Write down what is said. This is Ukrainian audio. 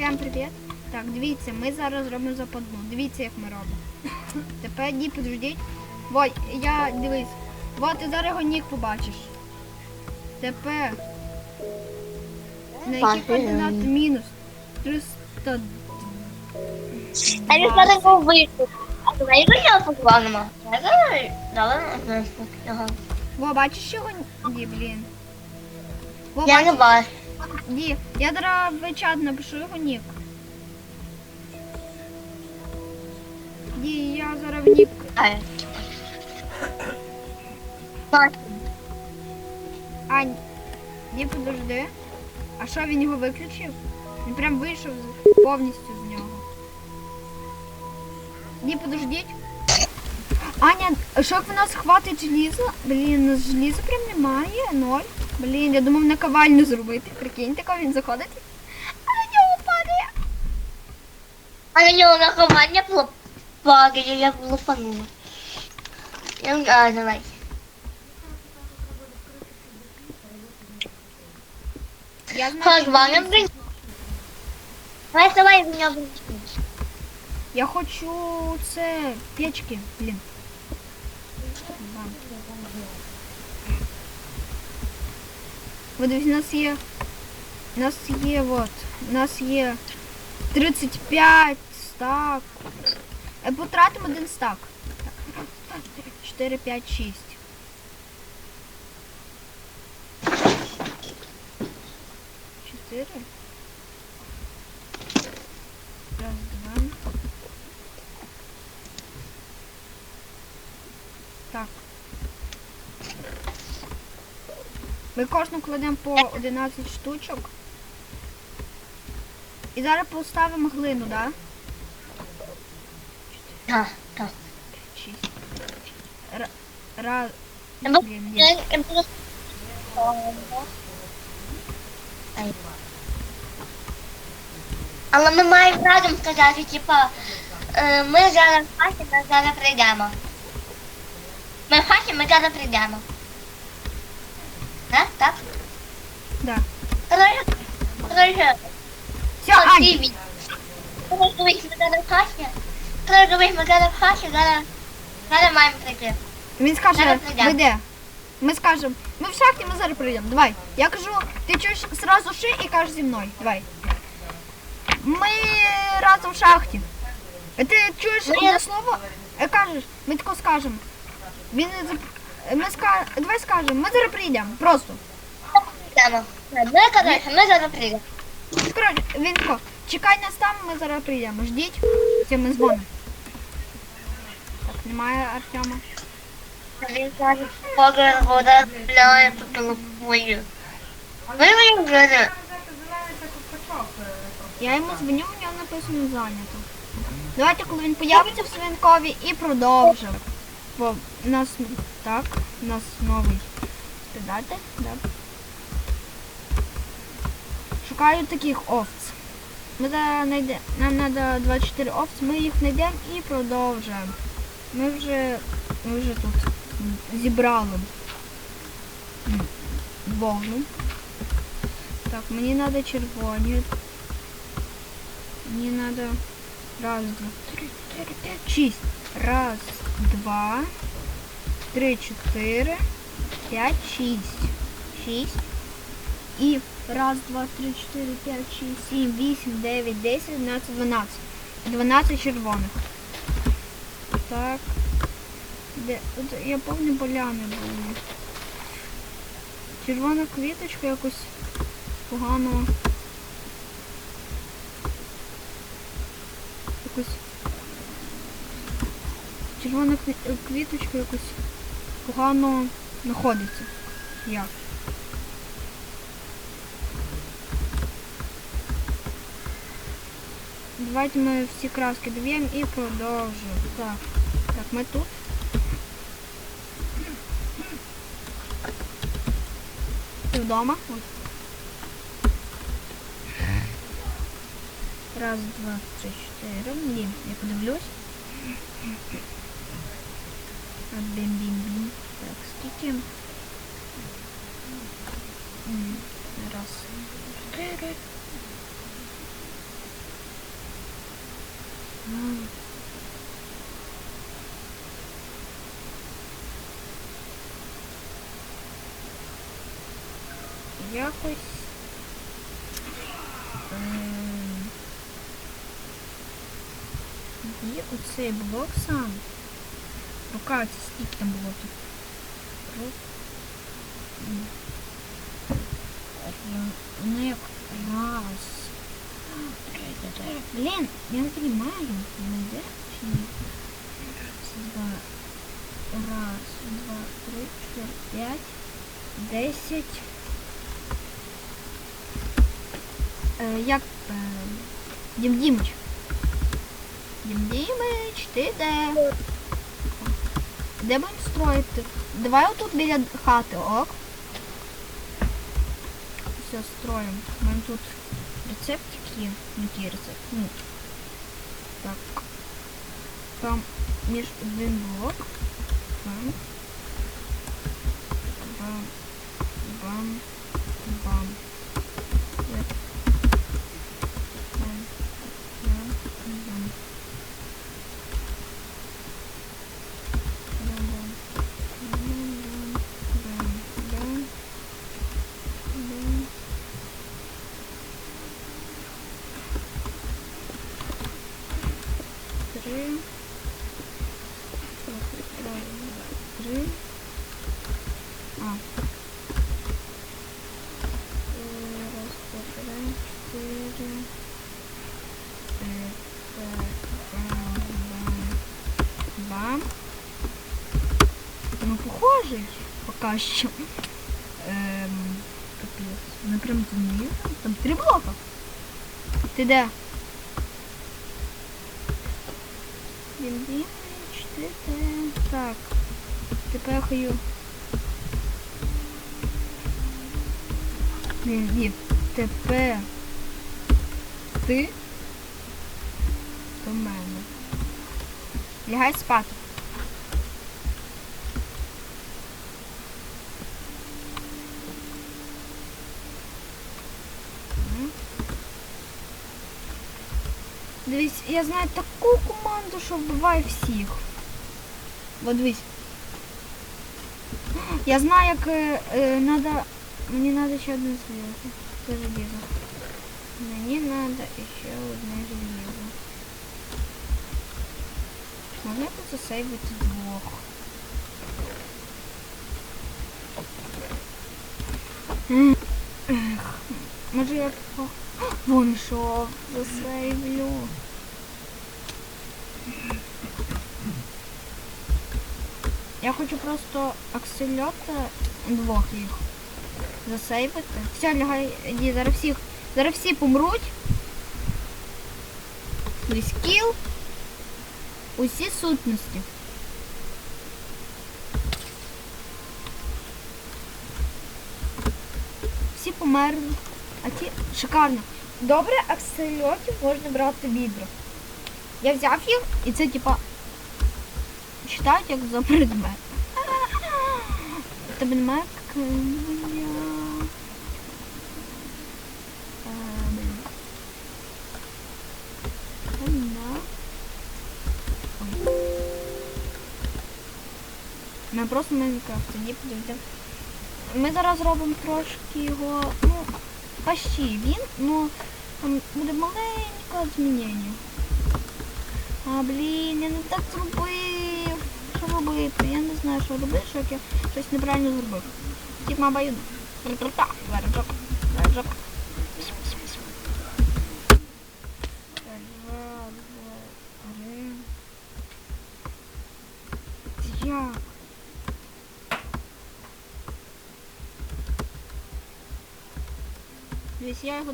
Всім привіт. Так, дивіться, ми зараз робимо западну. Дивіться, як ми робимо. Тепер ні, подождіть. Ой, я дивись. Вот ти зараз його ніг побачиш. Тепер. На який Бачу. координат мінус 300. А він зараз був вийшов. А туди його я поклонимо. Я зараз дала на. Во, бачиш його? Ні, блін. Во, Я не бачу. Ні, я зараз чат напишу його нік. Ні, я зараз в нік. Ай. Бачу. А, ні, подожди. А що він його виключив? Він прям вийшов повністю з нього. Ні, подождіть. Аня, що як в нас хватить желіза? Блін, у нас желіза прям немає. Ноль. Блін, я думав наковальню зробити. Прикиньте, коли він заходить. А на нього падає. А на нього наховання було багато, я лупанула. Я не знаю, давай. Я знаю, що Ваня, він- блин. Давай, давай, нього блин. Я хочу це печки, блін. Вот у нас є. У нас є вот. У нас є 35 стак. Е, Потратимо один стак. Так, раз, два, три, 4, 5, 6. Чотири. Раз, два. Так. Ми кожну кладемо по 11 штучок. І зараз поставимо глину, да? Так, так. 6. Раз. Блін, я- ні. я буду- Ай. Але ми маємо разом сказати, типа, е, ми зараз в хаті, ми зараз прийдемо. Ми в хаті, ми зараз прийдемо. Так? Да. Коротше, коротше, Все, Ань, дивись, ми зараз в хаті. Дивись, ми зараз в хаті, зараз, зараз маємо прийти. він скаже, де? Ми скажемо, ми в шахті, ми зараз прийдемо. Давай. Я кажу, ти чуєш сразу ши і кажеш зі мною. Давай. Ми разом в шахті. Е, Ти чуєш Ну, одне я- слово? Е, кажеш, ми тако скажемо. Він е, ми ска... Давай скажемо, ми зараз прийдемо. Просто. Прийдемо. Ми, коротше, ми зараз прийдемо. Коротше, він тако, чекай нас там, ми зараз прийдемо. Ждіть. Все, ми дзвонимо. Так, немає Артема. Він каже, поки вода пляє по телефоні. Ви мені вже Я йому дзвоню, у нього написано зайнято. Давайте, коли він появиться в свинкові і продовжимо. Бо у нас так, у нас новий предатель, да. Шукаю таких овц. Ми да, найде, нам треба 24 овці, ми їх знайдемо і продовжуємо. Ми вже, ми вже тут м, зібрали м, вогну. Так, мені треба червоні. Мне надо раз, два, три, четыре, пять, шесть. Раз, два, три, четыре, пять, шесть. Шесть. И раз, два, три, четыре, пять, шесть, семь, восемь, девять, десять, двенадцать, двенадцать. Двенадцать червоних. Так. Де, от я помню поляни були. Червона квіточка якось погано. якось червона квіточка якось погано знаходиться. Як? Давайте ми всі краски дов'ємо і продовжуємо. Так, так, ми тут. Ти вдома? Ось. Раз, два, три, чотири. Ні, я подивлюсь. Бім-бім-бім. Так, скільки? М, Раз, чотири. Якось ем, є оцей блок сам. Рука оці скільки там було тут. Ру... Ну як раз. Блін, я не понимаю, чи? Раз, два. Раз, два, три, чотири, п'ять, десять. Е, як е, Дім Дімич? Дім Дімич, ти де? Де будемо строїти? Давай отут біля хати, ок? все строим. мы тут рецептики, не те рецепты, ну, так, там между один блок, бам, бам, бам, бам. Три. Два, три. А. Раз, два, три, четыре. Бам. Бам. Ну, похожий пока що. Ем, капець. Ми прям знизу. Там три блока. Ти де? Ти де? Так. Тепер хаю. Блін, ні. Тепер ти до мене. Лягай спати. Дивись, я знаю таку команду, що вбиває всіх. От дивись. Я знаю, як е, е, надо. Мені надо ще одне железо. Це железо. Мені надо ще одне железо. Можна тут засейвити двох. Ех, може я Вон що засейвлю. Я хочу просто аксельота двох їх засейвити. Все, лягай, іди, зараз всіх. Зараз всі помруть. Скіл. Усі сутності. Всі померли. А ті шикарно. Добре, аксельотів можна брати відро. Я взяв їх і це типа читають як за предмет. Тебе немає. Ми просто Майнкрафт, тоді подивіться. Ми зараз зробимо трошки його, ну, почти він, ну там буде маленьке змінення. А, блін, я не так зробив. Що робити? Я не знаю, що робити, що як я щось неправильно зробив. Тіп мабаю. Верджок, я його